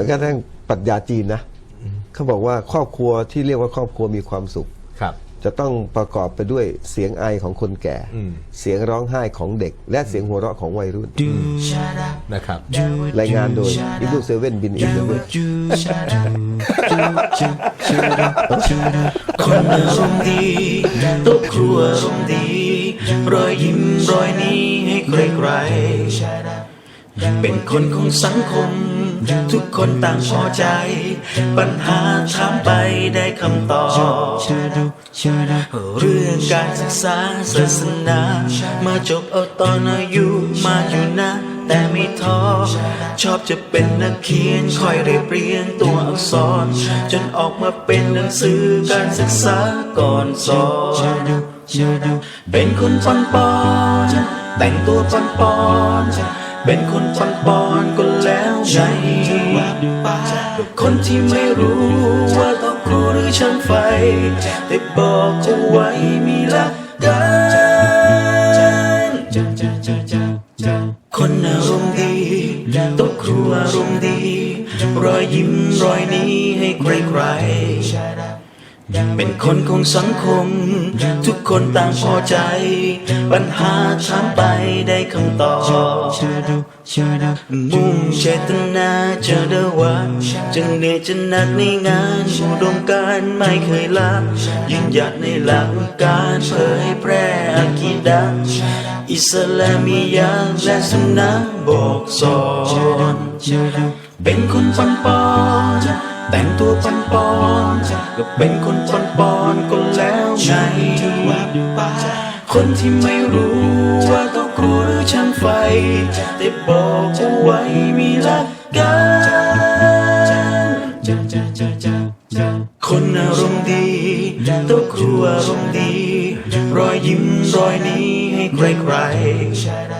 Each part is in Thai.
มือนกระทั่งปรัชญาจีนนะเขาบอกว่าครอบครัวที่เรียกว่าครอบครัวมีความสุขครับ จะต้องประกอบไปด้วยเสียงไอของคนแก่อืมเสียงร้องไห้ของเด็ก และเสียงหัวเราะของวัยรุ่นนะครับรายงานโดยอิบูเซเว่นบินอินเดเวคนอารมณ์ดีโต๊ะครัวอารมณ์ดีรอยยิ้มรอยนี้ให้ใครๆเป็นคนของสังคม ทุกคนต่างพอใจ ปัญหาถามไปได้คำตอบ เรื่องการศึกษาศาสนา มาจบเอาตอนอายุมาอยู่นะแต่ไม่ท้อชอบจะเป็นนักเขียนคอยเรียบเรียงตัวอักษร จนออกมาเป็นหนังสือการศึกษาก่อนสอนเป็นคนปอนปอนแต่งตัวปอนปอนเป็นคนปอนปอนก็ แล้วไงคนที่ไม่รู้ว่าต้องครูหรือช่างไฟ แต่บอกเอาไว้มีหลักการคนอารมณ์ดีต้องครูอารมณ์ดี รอยยิ้มรอยนี้ให้ใครๆ เป็นคนของสังคม ทุกคนต่างพอใจ ปัญหาถามไปได้คำตอบมุ่งเจตนาจะเดว่าจะเหนื่อยจะหนักในงานอุดมการไม่เคยละยืนหยัดในหลักการเผยแพร่อากีดะอิสลามียาและสุนนะบอกสอน เป็นคนปอนปอนแต่งตัวปอนปอนก็เป็นคนปอนปอนก็แล้วไงคนที่ไม่รู้ว่าต้องครูหรือช่างไฟแต่บอกเอาไว้มีหลักการคนอารมณ์ดีต้องครูอารมณ์ดี รอยยิ้มรอยนี้ให้ใครๆ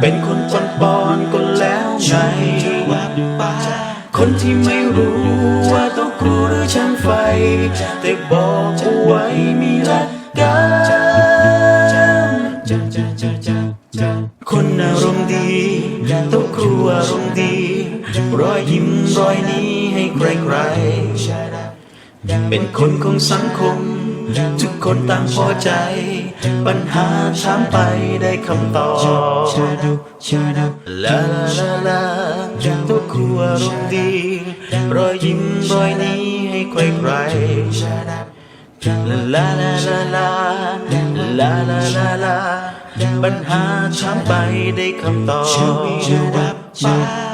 เป็นคนปอนปอนก็แล้วไงคนที่ไม่รู้ว่าต้องครูหรือช่างไฟ แต่บอกเอาไว้มีหลักการคนอารมณ์ดีต้องครูอารมณ์ดี รอยยิ้มรอยนี้ให้ใครๆเป็นคนของสังคม ทุกคนต่างพอใจ ปัญหาถามไปได้คำตอบลาลาลาลาตัวครูอารมณ์ดีรอยยิ้มรอยนี้ให้ใครใครลาลาลาลาลาลาลาลาปัญหาถามไปได้คำตอบ